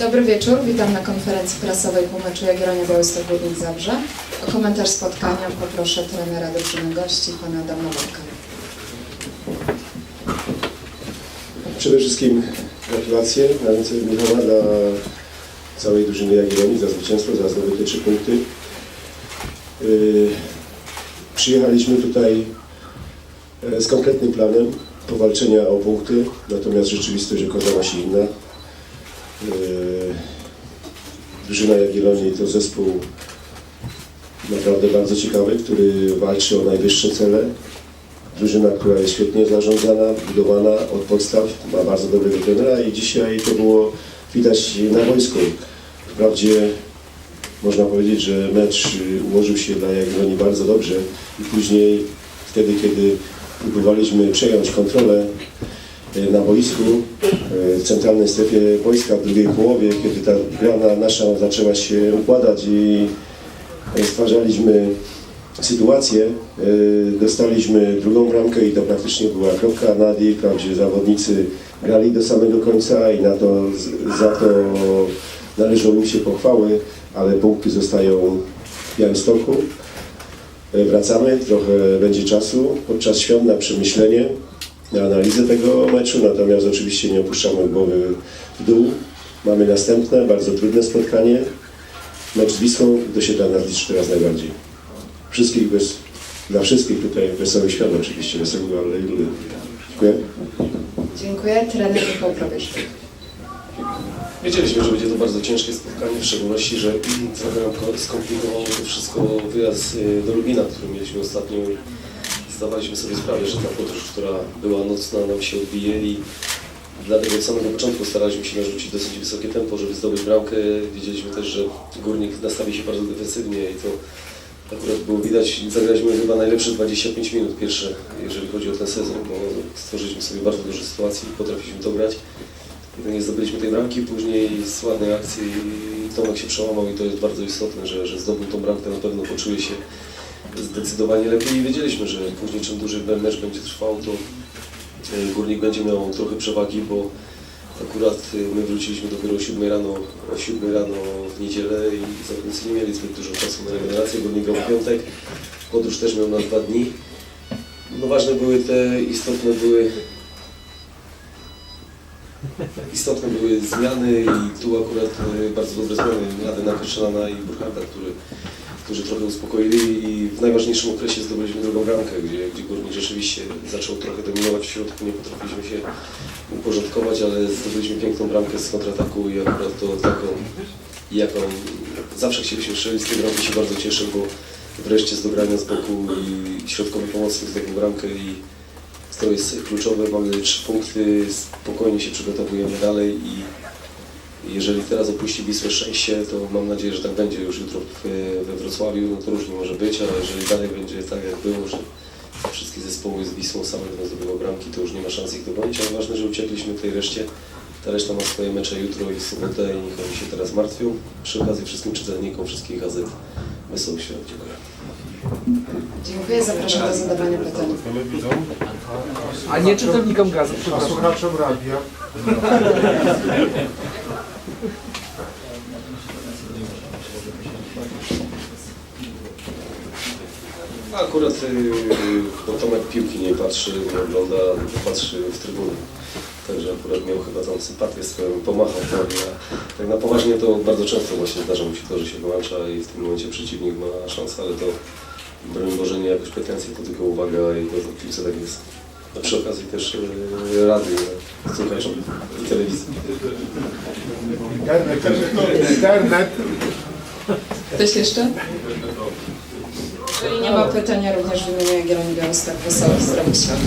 Dobry wieczór, witam na konferencji prasowej po meczu Jagiellonia Białystok Górnik Zabrze. O komentarz spotkania poproszę trenera drużyny gości, pana Adama Nowaka. Przede wszystkim gratulacje na ręce Michała dla całej drużyny Jagiellonii za zwycięstwo, za zdobyte trzy punkty. Yy, Przyjechaliśmy tutaj e, z konkretnym planem powalczenia o punkty, natomiast rzeczywistość okazała się inna. Yy, Drużyna Jagiellonii to zespół naprawdę bardzo ciekawy, który walczy o najwyższe cele. Drużyna, która jest świetnie zarządzana, budowana od podstaw, ma bardzo dobrego trenera i dzisiaj to było widać na boisku. Wprawdzie można powiedzieć, że mecz y, ułożył się dla Jagiellonii bardzo dobrze i później wtedy, kiedy próbowaliśmy przejąć kontrolę na boisku, y, w centralnej strefie boiska w drugiej połowie, kiedy ta gra na- nasza zaczęła się układać i y, stwarzaliśmy sytuację. y, Dostaliśmy drugą bramkę i to praktycznie była kropka nad i, gdzie zawodnicy grali do samego końca i na to, za to należą im się pochwały, ale punkty zostają w Białymstoku. Y, Wracamy, trochę będzie czasu podczas świąt na przemyślenie, na analizę tego meczu, natomiast oczywiście nie opuszczamy głowy w dół. Mamy następne, bardzo trudne spotkanie. Mecz z Wisłą, to się dla nas liczy teraz najbardziej wszystkich bez, dla wszystkich tutaj wesoły świąt oczywiście, wesołego Alleluja. Dziękuję. Dziękuję. Trener Michał Probierz. Wiedzieliśmy, że będzie to bardzo ciężkie spotkanie, w szczególności, że trochę nam ko- skomplikowało to wszystko wyjazd y, do Lubina, który mieliśmy ostatnio zdawaliśmy sobie sprawę, że ta podróż, która była nocna, nam się odbije i dlatego od samego początku staraliśmy się narzucić dosyć wysokie tempo, żeby zdobyć bramkę. Wiedzieliśmy też, że Górnik nastawi się bardzo defensywnie i to akurat było widać. Zagraliśmy chyba najlepsze 25 minut pierwsze, jeżeli chodzi o ten sezon, bo stworzyliśmy sobie bardzo dużo sytuacji i potrafiliśmy to grać. Nie zdobyliśmy tej bramki, później z ładnej akcji Tomek się przełamał i to jest bardzo istotne, że, że zdobył tą bramkę, na pewno poczuje się zdecydowanie lepiej. I wiedzieliśmy, że później czym ten mecz będzie trwał, to e, Górnik będzie miał trochę przewagi, bo akurat e, my wróciliśmy dopiero o 7 rano, o 7 rano w niedzielę i zawodnicy nie mieli zbyt dużo czasu na regenerację, Górnik grał piątek, podróż też miał na dwa dni. No ważne były te, istotne były Istotne były zmiany i tu akurat e, bardzo dobre zmiany. Adena Kryszczana i Burkharda, który, którzy trochę uspokoili i w najważniejszym okresie zdobyliśmy drugą bramkę, gdzie, gdzie Górnik rzeczywiście zaczął trochę dominować w środku, nie potrafiliśmy się uporządkować, ale zdobyliśmy piękną bramkę z kontrataku i akurat to taką, jaką zawsze chcieliśmy strzelić. Z tej bramki się bardzo cieszę, bo wreszcie z dogrania z boku i środkowy pomocnik zdobył bramkę i to jest kluczowe, mamy trzy punkty, spokojnie się przygotowujemy dalej i jeżeli teraz opuści Wisłę szczęście, to mam nadzieję, że tak będzie już jutro w, we Wrocławiu, no to różnie może być, ale jeżeli dalej będzie tak jak było, że wszystkie zespoły z Wisłą same będą zdobywały bramki, to już nie ma szans ich dogonić, ale ważne, że uciekliśmy tej reszcie. Ta reszta ma swoje mecze jutro i w sobotę i niech oni się teraz martwią. Przy okazji wszystkim czytelnikom wszystkich gazet wesołych świąt. Dziękuję. Dziękuję. Zapraszam do zadawania pytań. A nie czytelnikom gazet, a przepraszam. słuchaczom radia. Akurat yy, bo Tomek piłki nie patrzy, nie ogląda, patrzy w trybuny. Także akurat miał chyba tam sympatię swoją, pomachał tam. Tak na poważnie to bardzo często właśnie zdarza mu się to, że się wyłącza i w tym momencie przeciwnik ma szansę, ale to broń Boże nie jakieś pretensje, to tylko uwaga i to w piłce tak jest. A przy okazji też yy, radio, słuchaczom i telewizji. Internet, internet. Ktoś jeszcze? Jeżeli nie ma pytania, również w imieniu Jagiellonii Białystok wesołych zdrowych świąt.